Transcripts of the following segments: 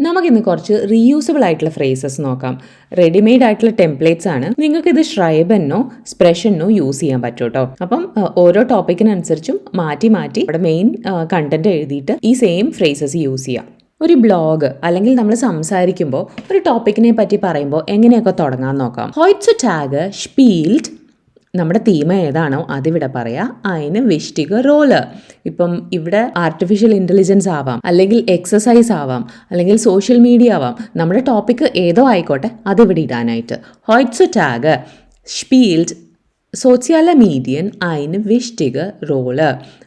നമുക്കിന്ന് കുറച്ച് റീയൂസബിൾ ആയിട്ടുള്ള ഫ്രേസസ് നോക്കാം. റെഡിമെയ്ഡ് ആയിട്ടുള്ള ടെംപ്ലേറ്റ്സ് ആണ്. നിങ്ങൾക്ക് ഇത് ഷ്രൈബെന്നോ സ്പ്രഷനോ യൂസ് ചെയ്യാൻ പറ്റും കേട്ടോ അപ്പം ഓരോ ടോപ്പിക്കിനനുസരിച്ചും മാറ്റി മാറ്റി അവിടെ മെയിൻ കണ്ടന്റ് എഴുതിയിട്ട് ഈ സെയിം ഫ്രേസസ് യൂസ് ചെയ്യാം. ഒരു ബ്ലോഗ് അല്ലെങ്കിൽ നമ്മൾ സംസാരിക്കുമ്പോൾ ഒരു ടോപ്പിക്കിനെ പറ്റി പറയുമ്പോൾ എങ്ങനെയൊക്കെ തുടങ്ങാൻ നോക്കാം. ഹോയ്റ്റ്സ് ടാഗ് സ്പീൽഡ് നമ്മുടെ തീമ ഏതാണോ അതിവിടെ പറയാം. അതിന് വിഷ്ടിക റോൾ. ഇപ്പം ഇവിടെ ആർട്ടിഫിഷ്യൽ ഇന്റലിജൻസ് ആവാം അല്ലെങ്കിൽ എക്സസൈസ് ആവാം അല്ലെങ്കിൽ സോഷ്യൽ മീഡിയ ആവാം. നമ്മുടെ ടോപ്പിക്ക് ഏതോ ആയിക്കോട്ടെ അതിവിടെ ഇടാനായിട്ട്. ഹോയ്റ്റ്സ് ടാഗ് സ്പീൽഡ് സോഷ്യാല മീഡിയൻ അതിന് വിഷ്ടിക റോൾ.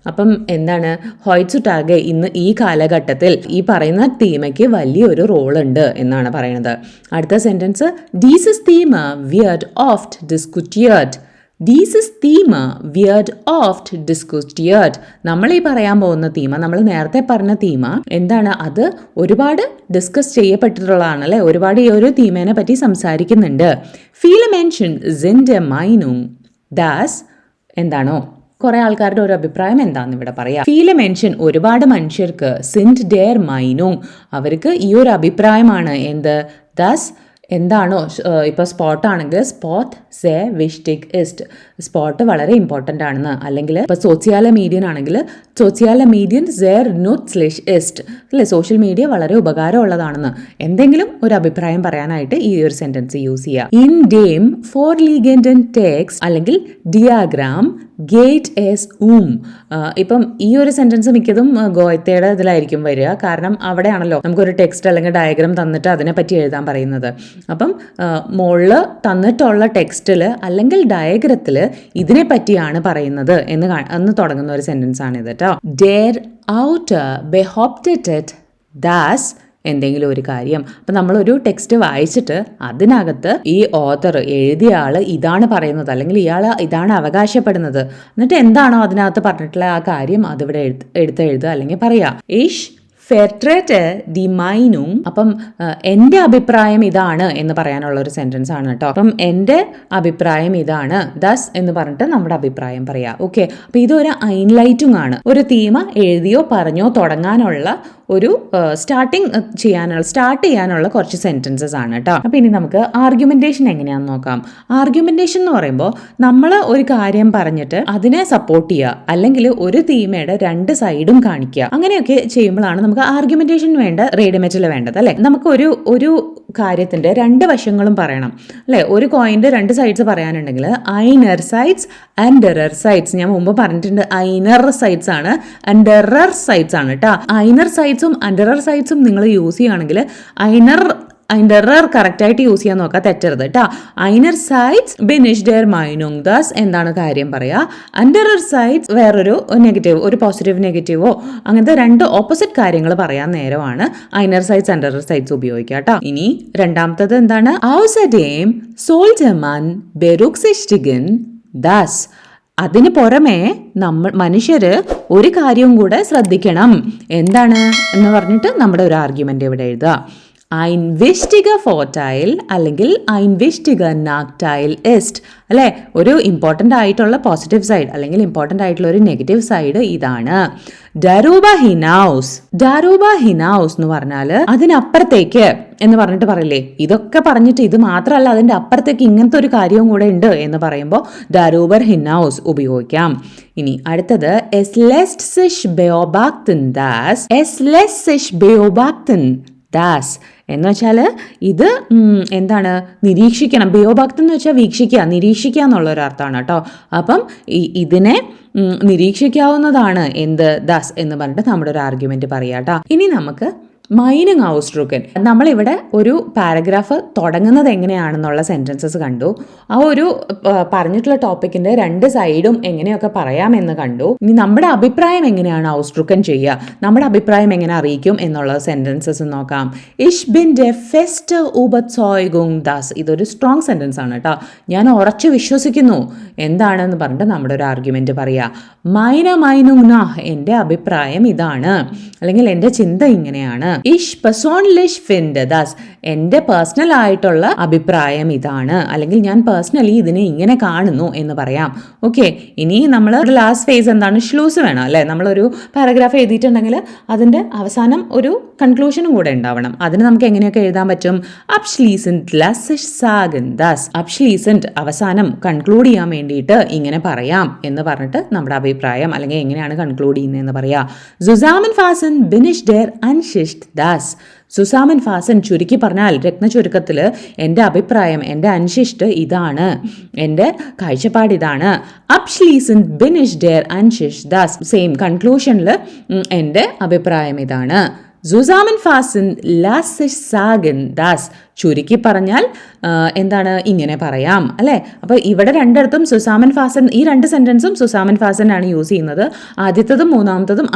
അപ്പം എന്താണ്? ഹോയ്റ്റ്സു ടാഗ് ഇന്ന് ഈ കാലഘട്ടത്തിൽ ഈ പറയുന്ന തീമയ്ക്ക് വലിയൊരു റോൾ ഉണ്ട് എന്നാണ് പറയുന്നത്. അടുത്ത സെന്റൻസ് ഡീസസ് തീമ വിയർഡ് ഓഫ്റ്റ് ഡിസ്കുറ്റിയേർഡ് ദീസസ് തീമ വിയർഡ് ഓഫ്റ്റ് ഡിസ്കുറ്റിയേർഡ് നമ്മൾ ഈ പറയാൻ പോകുന്ന തീമ നമ്മൾ നേരത്തെ പറഞ്ഞ തീമ എന്താണ്? അത് ഒരുപാട് ഡിസ്കസ് ചെയ്യപ്പെട്ടിട്ടുള്ളതാണ് അല്ലേ? ഒരുപാട് ഈ ഒരു തീമേനെ പറ്റി സംസാരിക്കുന്നുണ്ട്. ഫീൽ മെൻഷൻ സിൻഡ് മൈനും ദാസ് എന്താണോ? കുറെ ആൾക്കാരുടെ ഒരു അഭിപ്രായം എന്താണെന്ന് ഇവിടെ പറയാം. ഫീല മെൻഷൻ ഒരുപാട് മനുഷ്യർക്ക് സിൻഡ് ഡെയർ മൈനും അവർക്ക് ഈ ഒരു അഭിപ്രായമാണ് എന്ത്? ദാസ് എന്താണോ ഇപ്പോൾ സ്പോട്ട് ആണെങ്കിൽ സ്പോട്ട് സെ വിഷ്ടിക് ഇസ്റ്റ് സ്പോട്ട് വളരെ ഇമ്പോർട്ടന്റ് ആണെന്ന്. അല്ലെങ്കിൽ ഇപ്പോൾ സോഷ്യാല മീഡിയൻ ആണെങ്കിൽ സോഷ്യാല മീഡിയൻ സെയർ നോട്ട് സ്ലിഷ് എസ്റ്റ് അല്ലേ? സോഷ്യൽ മീഡിയ വളരെ ഉപകാരമുള്ളതാണെന്ന്. എന്തെങ്കിലും ഒരു അഭിപ്രായം പറയാനായിട്ട് ഈ ഒരു സെന്റൻസ് യൂസ് ചെയ്യുക ഇൻ ഡേം ഫോർ ലീഗൻഡൻ ടെക്സ് അല്ലെങ്കിൽ ഡിയാഗ്രാം ഗേറ്റ് എസ് ഊം ഇപ്പം ഈ ഒരു സെന്റൻസ് മിക്കതും ഗോയത്തയുടെ ഇതിലായിരിക്കും വരിക. കാരണം അവിടെയാണല്ലോ നമുക്കൊരു ടെക്സ്റ്റ് അല്ലെങ്കിൽ ഡയഗ്രാം തന്നിട്ട് അതിനെപ്പറ്റി എഴുതാൻ പറയുന്നത്. അപ്പം മുകളിൽ തന്നിട്ടുള്ള ടെക്സ്റ്റിൽ അല്ലെങ്കിൽ ഡയഗ്രത്തിൽ ഇതിനെ പറ്റിയാണ് പറയുന്നത് എന്ന് എന്ന് തുടങ്ങുന്ന ഒരു സെന്റൻസ് ആണ് ഇത് കേട്ടോ ഡെയർ ഔട്ട് ബെഹോപ്റ്റഡ് ദാസ് എന്തെങ്കിലും ഒരു കാര്യം. അപ്പം നമ്മളൊരു ടെക്സ്റ്റ് വായിച്ചിട്ട് അതിനകത്ത് ഈ ഓതർ എഴുതിയ ആൾ ഇതാണ് പറയുന്നത് അല്ലെങ്കിൽ ഇയാൾ ഇതാണ് അവകാശപ്പെടുന്നത്. എന്നിട്ട് എന്താണോ അതിനകത്ത് പറഞ്ഞിട്ടുള്ള ആ കാര്യം അതിവിടെ എഴുത്ത് എടുത്ത് എഴുതുക അല്ലെങ്കിൽ പറയാ. ഫെർട്രേറ്റ് ദി മൈനും അപ്പം എന്റെ അഭിപ്രായം ഇതാണ് എന്ന് പറയാനുള്ള ഒരു സെന്റൻസ് ആണ് കേട്ടോ. അപ്പം എന്റെ അഭിപ്രായം ഇതാണ് ദസ് എന്ന് പറഞ്ഞിട്ട് നമ്മുടെ അഭിപ്രായം പറയാം. ഓക്കെ അപ്പം ഇതൊരു ഐൻലൈറ്റും ആണ് ഒരു തീമ എഴുതിയോ പറഞ്ഞോ തുടങ്ങാനുള്ള ഒരു സ്റ്റാർട്ടിങ് ചെയ്യാനുള്ള സ്റ്റാർട്ട് ചെയ്യാനുള്ള കുറച്ച് സെന്റൻസസ് ആണ് കേട്ടോ അപ്പം ഇനി നമുക്ക് ആർഗ്യുമെന്റേഷൻ എങ്ങനെയാണെന്ന് നോക്കാം. ആർഗ്യുമെന്റേഷൻ എന്ന് പറയുമ്പോൾ നമ്മൾ ഒരു കാര്യം പറഞ്ഞിട്ട് അതിനെ സപ്പോർട്ട് ചെയ്യുക അല്ലെങ്കിൽ ഒരു തീമയുടെ രണ്ട് സൈഡും കാണിക്കുക. അങ്ങനെയൊക്കെ ചെയ്യുമ്പോഴാണ് നമുക്ക് ആർഗ്യുമെന്റേഷൻ വേണ്ട റേഡിമെറ്റിൽ വേണ്ടത് അല്ലേ? നമുക്ക് ഒരു ഒരു കാര്യത്തിന്റെ രണ്ട് വശങ്ങളും പറയണം. അല്ലേ? ഒരു കോയിന്റെ രണ്ട് സൈഡ്സ് പറയാനുണ്ടെങ്കിൽ ഐനർ സൈഡ്സ് ആൻഡ് എറർ സൈഡ്സ് ഞാൻ മുമ്പ് പറഞ്ഞിട്ടുണ്ട് ഐനർ സൈഡ്സ് ആണ് ആൻഡ് എറർ സൈഡ്സ് ആണ് കേട്ടോ ഐനർ സൈഡ്സും അൻഡറർ സൈഡ്സും നിങ്ങൾ യൂസ് ചെയ്യുകയാണെങ്കിൽ ഐനർ അതിന്റെ റർ കറക്റ്റായിട്ട് യൂസ് ചെയ്യാൻ നോക്കുക തെറ്റരുത് കേട്ടോ ഐനർ സൈഡ്സ് ബിനിഷ് ഡെയർ മൈനുങ് ദാസ് എന്താണ് കാര്യം പറയുക അൻഡറർ സൈഡ്സ് വേറൊരു നെഗറ്റീവ് ഒരു പോസിറ്റീവ് നെഗറ്റീവോ അങ്ങനത്തെ രണ്ട് ഓപ്പോസിറ്റ് കാര്യങ്ങൾ പറയാൻ നേരമാണ്. ഐനർ സൈഡ്സ് അൻഡറർ സൈഡ്സ് ഉപയോഗിക്കുക കേട്ടോ ഇനി രണ്ടാമത്തത് എന്താണ്? ഔസഡേം ബെറുക് സിസ്റ്റിഗൻ ദാസ് അതിന് പുറമെ നമ്മൾ മനുഷ്യര് ഒരു കാര്യവും കൂടെ ശ്രദ്ധിക്കണം. എന്താണ് എന്ന് പറഞ്ഞിട്ട് നമ്മുടെ ഒരു ആർഗ്യുമെന്റ് ഇവിടെ എഴുതുക. Wichtiger Vorteil അല്ലെങ്കിൽ ein wichtiger എസ്റ്റ് അല്ലേ? ഒരു ഇമ്പോർട്ടന്റ് ആയിട്ടുള്ള പോസിറ്റീവ് സൈഡ് അല്ലെങ്കിൽ ഇമ്പോർട്ടന്റ് ആയിട്ടുള്ള ഒരു നെഗറ്റീവ് സൈഡ് ഇതാണ്. ഡരൂബ ഹിനൗസ് ഡാരൂബ ഹിനൗസ് എന്ന് പറഞ്ഞാൽ അതിനപ്പുറത്തേക്ക് എന്ന് പറഞ്ഞിട്ട് പറയില്ലേ? ഇതൊക്കെ പറഞ്ഞിട്ട് ഇത് മാത്രമല്ല അതിന്റെ അപ്പുറത്തേക്ക് ഇങ്ങനത്തെ ഒരു കാര്യവും കൂടെ ഉണ്ട് എന്ന് പറയുമ്പോൾ ഡറൂബർ ഹിനൗസ് ഉപയോഗിക്കാം. ഇനി അടുത്തത് എസ് ലെസ്റ്റ് സിഷ് ബയോബാക്തിൻ ദാസ് എസ് ലെസ് സിഷ് ബെയോബാക്തൻ ദാസ്. എന്ന് വെച്ചാൽ ഇത് എന്താണ് നിരീക്ഷിക്കണം. ബയോഭക്തി എന്ന് വെച്ചാൽ വീക്ഷിക്കുക നിരീക്ഷിക്കുക എന്നുള്ളൊരർത്ഥമാണ് കേട്ടോ. അപ്പം ഇതിനെ നിരീക്ഷിക്കാവുന്നതാണ് എന്ത് ദാസ് എന്ന് പറഞ്ഞിട്ട് നമ്മുടെ ഒരു ആർഗ്യുമെന്റ് പറയാം കേട്ടോ. ഇനി നമുക്ക് മൈനിങ് ഔസ്ട്രൂക്കൻ നമ്മളിവിടെ ഒരു പാരഗ്രാഫ് തുടങ്ങുന്നത് എങ്ങനെയാണെന്നുള്ള സെന്റൻസസ് കണ്ടു. ആ ഒരു പറഞ്ഞിട്ടുള്ള ടോപ്പിക്കിന്റെ രണ്ട് സൈഡും എങ്ങനെയൊക്കെ പറയാമെന്ന് കണ്ടു. ഇനി നമ്മുടെ അഭിപ്രായം എങ്ങനെയാണ് ഔസ്ട്രൂക്കൻ ചെയ്യുക? നമ്മുടെ അഭിപ്രായം എങ്ങനെ അറിയിക്കും എന്നുള്ള സെന്റൻസസ് നോക്കാം. ഇഷ് ബിൻ ഡെ ഫെസ്റ്റ് ഉപസോയ്ഗുങ് ദാസ് ഇതൊരു സ്ട്രോങ് സെന്റൻസ് ആണ് കേട്ടോ. ഞാൻ ഉറച്ചു വിശ്വസിക്കുന്നു. എന്താണെന്ന് പറഞ്ഞിട്ട് നമ്മുടെ ഒരു ആർഗ്യുമെന്റ് പറയാ. മൈന മൈനുന എന്റെ അഭിപ്രായം ഇതാണ്. അല്ലെങ്കിൽ എന്റെ ചിന്ത ഇങ്ങനെയാണ്. ഇഷ് പേഴ്സോൺലിഷ് ഫിൻഡ് ദാസ് എന്റെ പേഴ്സണൽ ആയിട്ടുള്ള അഭിപ്രായം ഇതാണ്. അല്ലെങ്കിൽ ഞാൻ പേഴ്സണലി ഇതിനെ ഇങ്ങനെ കാണുന്നു എന്ന് പറയാം. ഓക്കെ ഇനി നമ്മൾ ലാസ്റ്റ് ഫേസ് എന്താണ്? ഷ്ലൂസ് വേണം അല്ലേ? നമ്മളൊരു പാരഗ്രാഫ് എഴുതിയിട്ടുണ്ടെങ്കിൽ അതിന്റെ അവസാനം ഒരു കൺക്ലൂഷനും കൂടെ ഉണ്ടാവണം. അതിന് നമുക്ക് എങ്ങനെയൊക്കെ എഴുതാൻ പറ്റും? അപ്ഷ്ലീസന്റ് ലസിഷ് സാഗൻ ദാസ് അപ്ഷ്ലീസന്റ് അവസാനം കൺക്ലൂഡ് ചെയ്യാൻ വേണ്ടിയിട്ട് ഇങ്ങനെ പറയാം എന്ന് പറഞ്ഞിട്ട് നമ്മുടെ അഭിപ്രായം അല്ലെങ്കിൽ എങ്ങനെയാണ് കൺക്ലൂഡ് ചെയ്യുന്നത് എന്ന് പറയാം സുസാമൻ ഫാസൻ ബിനിഷ് ഡെയർ അൻഷിഷ്ട് ദാസ് സുസാമൻ ഫാസൻ ചുരുക്കി പറഞ്ഞാൽ രത്നചുരുക്കത്തിൽ എന്റെ അഭിപ്രായം എന്റെ അൻഷിഷ്ട് ഇതാണ്. എന്റെ കാഴ്ചപ്പാട് ഇതാണ്. അപ്ഷ്ലീസൻ ബിനിഷ് ഡെയർ അൻഷിഷ് ദാസ് സെയിം കൺക്ലൂഷനിൽ എന്റെ അഭിപ്രായം ഇതാണ്. സുസാമൻ ഫാസിൻ ലാസിഷ് സാഗൻ ദാസ് ചുരുക്കി പറഞ്ഞാൽ എന്താണ് ഇങ്ങനെ പറയാം അല്ലേ? അപ്പോൾ ഇവിടെ രണ്ടിടത്തും സുസാമൻ ഫാസൻ ഈ രണ്ട് സെന്റൻസും സുസാമൻ ആണ് യൂസ് ചെയ്യുന്നത്. ആദ്യത്തതും മൂന്നാമത്തതും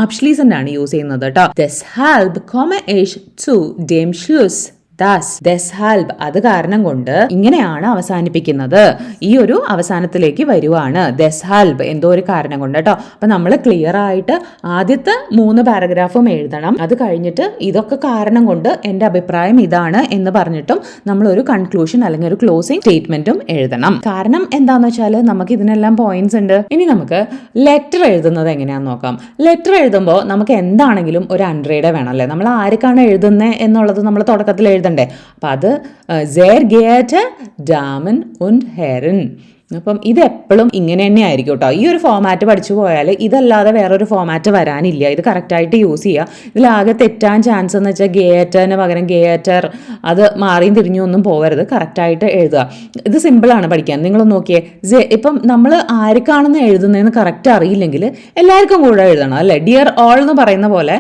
ആണ് യൂസ് ചെയ്യുന്നത് കേട്ടോ ദസ് ഹാൽബ് കോമ ഏഷ് ടു ഡേം ഷ്ലൂസ് ദാസ് ദസ്ഹാൽബ് അത് കാരണം കൊണ്ട് ഇങ്ങനെയാണ് അവസാനിപ്പിക്കുന്നത്. ഈ ഒരു അവസാനത്തിലേക്ക് വരുവാണ് ദസ്ഹാൽബ് എന്തോ ഒരു കാരണം കൊണ്ട് കേട്ടോ. അപ്പൊ നമ്മൾ ക്ലിയർ ആയിട്ട് ആദ്യത്തെ മൂന്ന് പാരഗ്രാഫും എഴുതണം. അത് കഴിഞ്ഞിട്ട് ഇതൊക്കെ കാരണം കൊണ്ട് എന്റെ അഭിപ്രായം ഇതാണ് എന്ന് പറഞ്ഞിട്ടും നമ്മൾ ഒരു കൺക്ലൂഷൻ അല്ലെങ്കിൽ ഒരു ക്ലോസിംഗ് സ്റ്റേറ്റ്മെന്റും എഴുതണം. കാരണം എന്താന്ന് വെച്ചാൽ നമുക്ക് ഇതിനെല്ലാം പോയിന്റ്സ് ഉണ്ട്. ഇനി നമുക്ക് ലെറ്റർ എഴുതുന്നത് എങ്ങനെയാന്ന് നോക്കാം. ലെറ്റർ എഴുതുമ്പോൾ നമുക്ക് എന്താണെങ്കിലും ഒരു അൺറേഡ് വേണം അല്ലേ? നമ്മൾ ആർക്കാണ് എഴുതുന്നത് എന്നുള്ളത് നമ്മൾ തുടക്കത്തിൽ എഴുതണ്ടേ? അപ്പം അത് സേർ ഗേറ്റ് ഡാമൻ ഉൻഡ് ഹെറൻ അപ്പം ഇത് എപ്പോഴും ഇങ്ങനെ തന്നെ ആയിരിക്കും കേട്ടോ ഈ ഒരു ഫോമാറ്റ് പഠിച്ചു പോയാൽ ഇതല്ലാതെ വേറൊരു ഫോമാറ്റ് വരാനില്ല. ഇത് കറക്റ്റായിട്ട് യൂസ് ചെയ്യുക ഇതിലാകെ തെറ്റാൻ ചാൻസ് എന്ന് വെച്ചാൽ ഗേറ്ററിന് പകരം ഗേറ്റർ അത് മാറിയും തിരിഞ്ഞു ഒന്നും പോകരുത് കറക്റ്റായിട്ട് എഴുതുക. ഇത് സിമ്പിളാണ് പഠിക്കാൻ. നിങ്ങൾ നോക്കിയേ. ഇപ്പം നമ്മൾ ആർക്കാണെന്ന് എഴുതുന്നതെന്ന് കറക്റ്റ് അറിയില്ലെങ്കിൽ എല്ലാവർക്കും കൂടെ എഴുതണം അല്ലേ? ഡിയർ ഓൾ എന്ന് പറയുന്ന പോലെ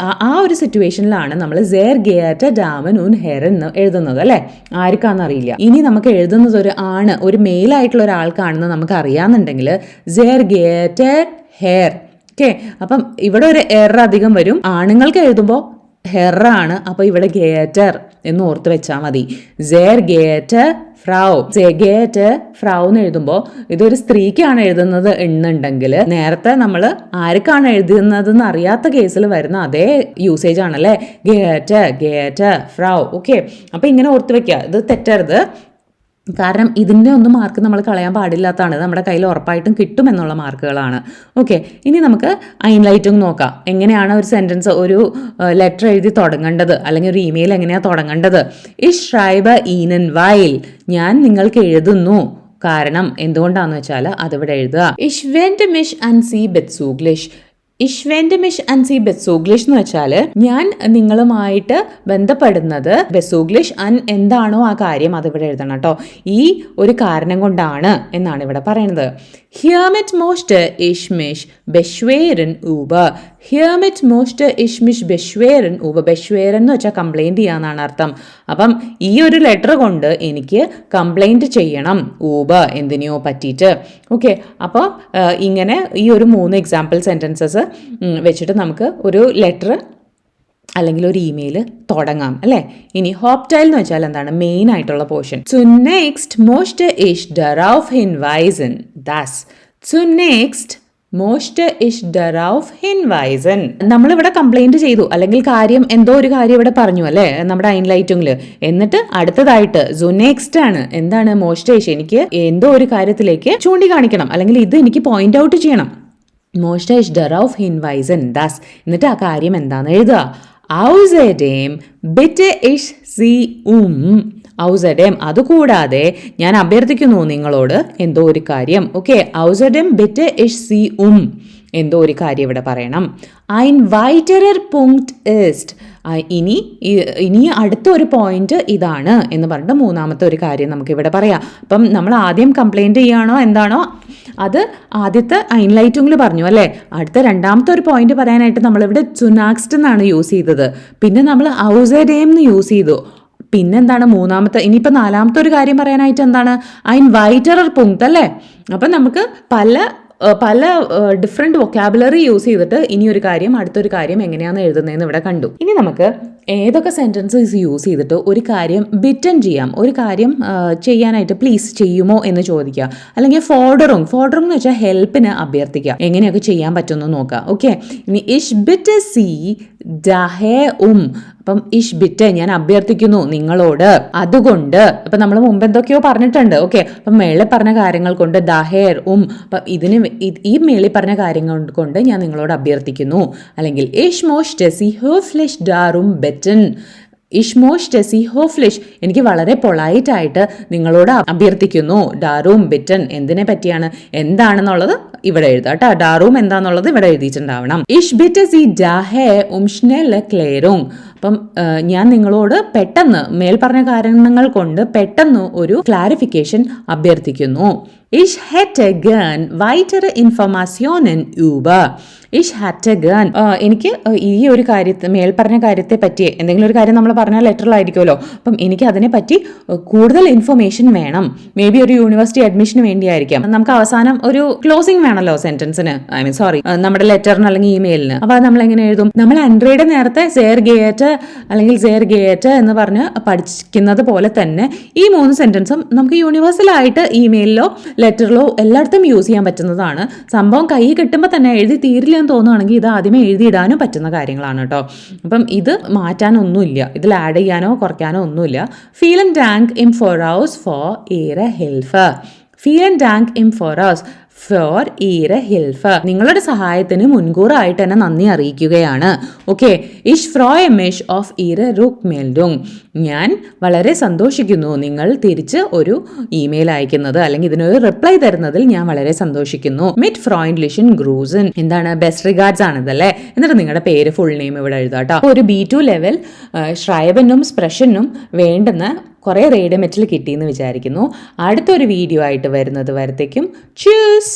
ആ- ഒരു സിറ്റുവേഷനിലാണ് നമ്മൾ സേർ ഗേറ്റ ഡാമൻ ഉൻ ഹെർ എന്ന് എഴുതുന്നത് അല്ലേ? ആർക്കാണെന്നറിയില്ല ഇനി നമുക്ക് എഴുതുന്നത് ഒരു ആണ്. ഒരു മെയിലായിട്ടുള്ള ഒരാൾക്കാണെന്ന് നമുക്ക് അറിയാന്നുണ്ടെങ്കിൽ സേർ ഗേറ്റ ഹെയർ ഓക്കെ അപ്പം ഇവിടെ ഒരു എർ അധികം വരും. ആണുങ്ങൾക്ക് എഴുതുമ്പോൾ ഹെറാണ് അപ്പോൾ ഇവിടെ ഗേറ്റർ എന്ന് ഓർത്ത് വെച്ചാൽ മതി. സേർ ഗേറ്റർ ഫ്രൗ ജഗേറ്റ് ഫ്രൗ എന്ന് എഴുതുമ്പോൾ ഇതൊരു സ്ത്രീക്കാണ് എഴുതുന്നത് എന്നുണ്ടെങ്കിൽ നേരത്തെ നമ്മൾ ആർക്കാണ് എഴുതുന്നത് എന്ന് അറിയാത്ത കേസിൽ വരുന്ന അതേ യൂസേജ് ആണല്ലേ? ഗേറ്റ് ഗേറ്റ് ഫ്രൗ ഓക്കെ അപ്പോൾ ഇങ്ങനെ ഓർത്ത് വെക്കുക. ഇത് തെറ്റരുത്. കാരണം ഇതിന്റെ ഒന്നും മാർക്ക് നമ്മൾ കളയാൻ പാടില്ലാത്തതാണ്. നമ്മുടെ കയ്യിൽ ഉറപ്പായിട്ടും കിട്ടുമെന്നുള്ള മാർക്കുകളാണ്. ഓക്കെ ഇനി നമുക്ക് അയൻലൈറ്റും നോക്കാം. എങ്ങനെയാണ് ഒരു സെന്റൻസ് ഒരു ലെറ്റർ എഴുതി തുടങ്ങേണ്ടത്? അല്ലെങ്കിൽ ഒരു ഇമെയിൽ എങ്ങനെയാണ് തുടങ്ങേണ്ടത്? ഇഷ് ഷ്രൈബ ഈനൻ വൈൽ. ഞാൻ നിങ്ങൾക്ക് എഴുതുന്നു. കാരണം എന്തുകൊണ്ടാണെന്ന് വെച്ചാൽ അതിവിടെ എഴുതുക. ഇഷ് വെന്റ് മിഷ് ആൻഡ് സി ബെത്സൂഗ്ലിഷ് ഇഷ്വെന്റ് മിഷ് അൻസി ബെസൂഗ്ലിഷ് എന്ന് വെച്ചാൽ ഞാൻ നിങ്ങളുമായിട്ട് ബന്ധപ്പെടുന്നത് ബെസൂഗ്ലിഷ് അൻ എന്താണോ ആ കാര്യം അതിവിടെ എഴുതണം കേട്ടോ. ഈ ഒരു കാരണം കൊണ്ടാണ് എന്നാണ് ഇവിടെ പറയുന്നത്. ഹിയർമെറ്റ് മോസ്റ്റ് ഇഷ്മിഷ് ബെഷ്വേരൻ ഊബ ഹിയർമെറ്റ് മോസ്റ്റ് ഇഷ്മിഷ് ബെഷ്വേരൻ ഊബ ബെഷ്വേരൻ എന്ന് വെച്ചാൽ കംപ്ലൈന്റ് ചെയ്യാന്നാണ് അർത്ഥം. അപ്പം ഈ ഒരു ലെറ്റർ കൊണ്ട് എനിക്ക് കംപ്ലൈന്റ് ചെയ്യണം ഊബ എന്തിനെയോ പറ്റിയിട്ട്. ഓക്കെ അപ്പോൾ ഇങ്ങനെ ഈ ഒരു മൂന്ന് എക്സാമ്പിൾ സെന്റൻസസ് വെച്ചിട്ട് നമുക്ക് ഒരു ലെറ്റർ അല്ലെങ്കിൽ ഒരു ഇമെയിൽ തുടങ്ങാം അല്ലേ? ഇനി ഹോപ്റ്റൈൽ എന്ന് വെച്ചാൽ എന്താണ്? മെയിൻ ആയിട്ടുള്ള പോർഷൻ സു നെക്സ്റ്റ് മോസ്റ്റ് ഇഷ് ഡറൌഫ് ഹിൻ വൈസൻ ദാസ് സു നെക്സ്റ്റ് മോസ്റ്റ് ഇഷ് ഡറൌഫ് ഹിൻ വൈസൻ നമ്മളിവിടെ കംപ്ലൈന്റ് ചെയ്തു. അല്ലെങ്കിൽ കാര്യം എന്തോ ഒരു കാര്യം ഇവിടെ പറഞ്ഞു അല്ലേ? നമ്മുടെ ഐൻലൈറ്റിംഗിൽ എന്നിട്ട് അടുത്തതായിട്ട് സുനെക്സ്റ്റ് ആണ്. എന്താണ് മോസ്റ്റ് ഇഷ് എനിക്ക് എന്തോ ഒരു കാര്യത്തിലേക്ക് ചൂണ്ടിക്കാണിക്കണം. അല്ലെങ്കിൽ ഇത് എനിക്ക് പോയിന്റ് ഔട്ട് ചെയ്യണം. മോസ്റ്റ് ഇഷ് ഓഫ് ഹിൻവൈസൻ ദാസ്. എന്നിട്ട് ആ കാര്യം എന്താണെന്ന് എഴുതുക. ഔസഡേം ബിറ്റ് ഇഷ് സി ഉം. ഔസഡേം അതുകൂടാതെ ഞാൻ അഭ്യർത്ഥിക്കുന്നു നിങ്ങളോട് എന്തോ ഒരു കാര്യം. ഓക്കെ ഔസഡേം ബിറ്റ് ഇഷ് സി ഉം. എന്തോ ഒരു കാര്യം ഇവിടെ പറയണം. ഐൻ വൈറ്ററർ പുങ്ക്ട് ഈസ്റ്റ് ഇനി ഇനി അടുത്ത ഒരു പോയിന്റ് ഇതാണ് എന്ന് പറഞ്ഞിട്ട് മൂന്നാമത്തെ ഒരു കാര്യം നമുക്ക് ഇവിടെ പറയാം. അപ്പം നമ്മൾ ആദ്യം കംപ്ലൈന്റ് ചെയ്യുകയാണോ എന്താണോ? അത് ആദ്യത്തെ ഐൻലൈറ്റിങ്ങിൽ പറഞ്ഞു അല്ലേ? അടുത്ത രണ്ടാമത്തെ ഒരു പോയിന്റ് പറയാനായിട്ട് നമ്മളിവിടെ ചുനാക്സ്റ്റ് എന്നാണ് യൂസ് ചെയ്തത്. പിന്നെ നമ്മൾ ഔസേഡേം എന്ന് യൂസ് ചെയ്തു. പിന്നെന്താണ് മൂന്നാമത്തെ ഇനിയിപ്പോൾ നാലാമത്തെ ഒരു കാര്യം പറയാനായിട്ട് എന്താണ്? ഐൻ വൈറ്ററർ പുങ്ത് അല്ലേ? അപ്പം നമുക്ക് പല പല ഡിഫറെന്റ് വൊക്കാബുലറി യൂസ് ചെയ്തിട്ട് ഇനി ഒരു കാര്യം അടുത്തൊരു കാര്യം എങ്ങനെയാണ് എഴുതുന്നതെന്ന് ഇവിടെ കണ്ടു. ഇനി നമുക്ക് ഏതൊക്കെ സെന്റൻസസ് യൂസ് ചെയ്തിട്ട് ഒരു കാര്യം ബിറ്റൻ ചെയ്യാം. ഒരു കാര്യം ചെയ്യാനായിട്ട് പ്ലീസ് ചെയ്യുമോ എന്ന് ചോദിക്കുക. അല്ലെങ്കിൽ ഫോർഡറും ഫോർഡറും എന്ന് വെച്ചാൽ ഹെൽപ്പിന് അഭ്യർത്ഥിക്കുക. എങ്ങനെയൊക്കെ ചെയ്യാൻ പറ്റുമെന്ന് നോക്കുക. ഓക്കെ ഇനി ഇഷ് ബിറ്റ് സി ഡഹേ ഉം അപ്പം ഇഷ് ബിറ്റ് ഞാൻ അഭ്യർത്ഥിക്കുന്നു നിങ്ങളോട്. അതുകൊണ്ട് അപ്പം നമ്മൾ മുമ്പ് എന്തൊക്കെയോ പറഞ്ഞിട്ടുണ്ട്. ഓക്കെ അപ്പം മേളിൽ പറഞ്ഞ കാര്യങ്ങൾ കൊണ്ട് ദഹേർ ഉം അപ്പം ഇതിന് ഈ മേളിൽ പറഞ്ഞ കാര്യങ്ങൾ കൊണ്ട് ഞാൻ നിങ്ങളോട് അഭ്യർത്ഥിക്കുന്നു. അല്ലെങ്കിൽ ഇഷ് മോഷ് ഹോ ഫ്ലിഷ് ഡാറും ബെറ്റൻ. ഇഷ്മോഷ് ടെസി ഹോഫ്ലിഷ്. എനിക്ക് വളരെ പൊളൈറ്റ് ആയിട്ട് നിങ്ങളോട് അഭ്യർത്ഥിക്കുന്നു. ഡാറൂം ബിറ്റൻ എന്തിനെ പറ്റിയാണ്? എന്താണെന്നുള്ളത് ഇവിടെ എഴുതാം കേട്ടോ. ഡാറൂം എന്താണെന്നുള്ളത് ഇവിടെ എഴുതിയിട്ടുണ്ടാവണം. ഇഷ് ബിറ്റസി ഡാഹെ ഉംഷ്നെ ക്ലേറും അപ്പം ഞാൻ നിങ്ങളോട് പെട്ടെന്ന് മേൽപ്പറഞ്ഞ കാരണങ്ങൾ കൊണ്ട് പെട്ടെന്ന് ഒരു ക്ലാരിഫിക്കേഷൻ അഭ്യർത്ഥിക്കുന്നു. ഇഷ് hätte gern weitere Informationen über ഇഷ് ഹാറ്റ് ഗൺ എനിക്ക് ഈ ഒരു കാര്യത്തെ മേൽപ്പറഞ്ഞ പറഞ്ഞ കാര്യത്തെ പറ്റി എന്തെങ്കിലും ഒരു കാര്യം നമ്മൾ പറഞ്ഞ ലെറ്ററിലായിരിക്കുമല്ലോ അപ്പം എനിക്ക് അതിനെ പറ്റി കൂടുതൽ ഇൻഫർമേഷൻ വേണം. മേ ബി ഒരു യൂണിവേഴ്സിറ്റി അഡ്മിഷന് വേണ്ടിയായിരിക്കാം. നമുക്ക് അവസാനം ഒരു ക്ലോസിംഗ് വേണമല്ലോ സെന്റൻസിന് ഐ മീൻ സോറി നമ്മുടെ ലെറ്ററിന് അല്ലെങ്കിൽ ഇമെയിലിന് അപ്പോൾ അത് നമ്മൾ എങ്ങനെ എഴുതും? നമ്മൾ ആൻഡ്രോയിഡ് നേരത്തെ സെയർ ഗേറ്റ് അല്ലെങ്കിൽ സെയർ ഗേറ്റ് എന്ന് പറഞ്ഞ് പഠിക്കുന്നത് പോലെ തന്നെ ഈ മൂന്ന് സെന്റൻസും നമുക്ക് യൂണിവേഴ്സലായിട്ട് ഇമെയിലിലോ ലെറ്ററിലോ എല്ലായിടത്തും യൂസ് ചെയ്യാൻ പറ്റുന്നതാണ്. സംഭവം കൈ കിട്ടുമ്പോൾ തന്നെ എഴുതി തീരില്ല എന്ന് തോന്നുകയാണെങ്കിൽ ഇത് ആദ്യമേ എഴുതിയിടാനും പറ്റുന്ന കാര്യങ്ങളാണ് കേട്ടോ. അപ്പം ഇത് മാറ്റാനൊന്നുമില്ല. ഇതിൽ ആഡ് ചെയ്യാനോ കുറയ്ക്കാനോ ഒന്നുമില്ല. ഫീൽ ആൻഡ് ടാങ്ക് ഇൻ ഫോർ ഹൗസ് ഫോർ ഏറെ ഹെൽഫ് ഫീൽ ആൻഡ് ടാങ്ക് ഇൻ ഫോർ ഹൗസ് ഫോർ ഈര ഹെൽഫ് നിങ്ങളുടെ സഹായത്തിന് മുൻകൂറായിട്ട് തന്നെ നന്ദി അറിയിക്കുകയാണ്. ഓക്കെ ഇഷ് ഫ്രോയമിഷ് ഓഫ് ഈര റുക് മെൽഡുങ് ഞാൻ വളരെ സന്തോഷിക്കുന്നു നിങ്ങൾ തിരിച്ച് ഒരു ഇമെയിൽ അയക്കുന്നത് അല്ലെങ്കിൽ ഇതിനൊരു റിപ്ലൈ തരുന്നതിൽ ഞാൻ വളരെ സന്തോഷിക്കുന്നു. മിറ്റ് ഫ്രോയിൻ ലിഷൻ ഗ്രൂസൻ. എന്താണ്? ബെസ്റ്റ് റിഗാർഡ്സ് ആണതല്ലേ? എന്നിട്ട് നിങ്ങളുടെ പേര് ഫുൾ നെയിം ഇവിടെ എഴുതാട്ടോ ഒരു ബി ടു ലെവൽ ഷ്രൈബനും സ്പ്രഷനും വേണ്ടുന്ന കുറേ റേഡിയോമെറ്റിൽ കിട്ടിയെന്ന് വിചാരിക്കുന്നു. അടുത്തൊരു വീഡിയോ ആയിട്ട് വരുന്നത് വരത്തേക്കും. ചൂസ്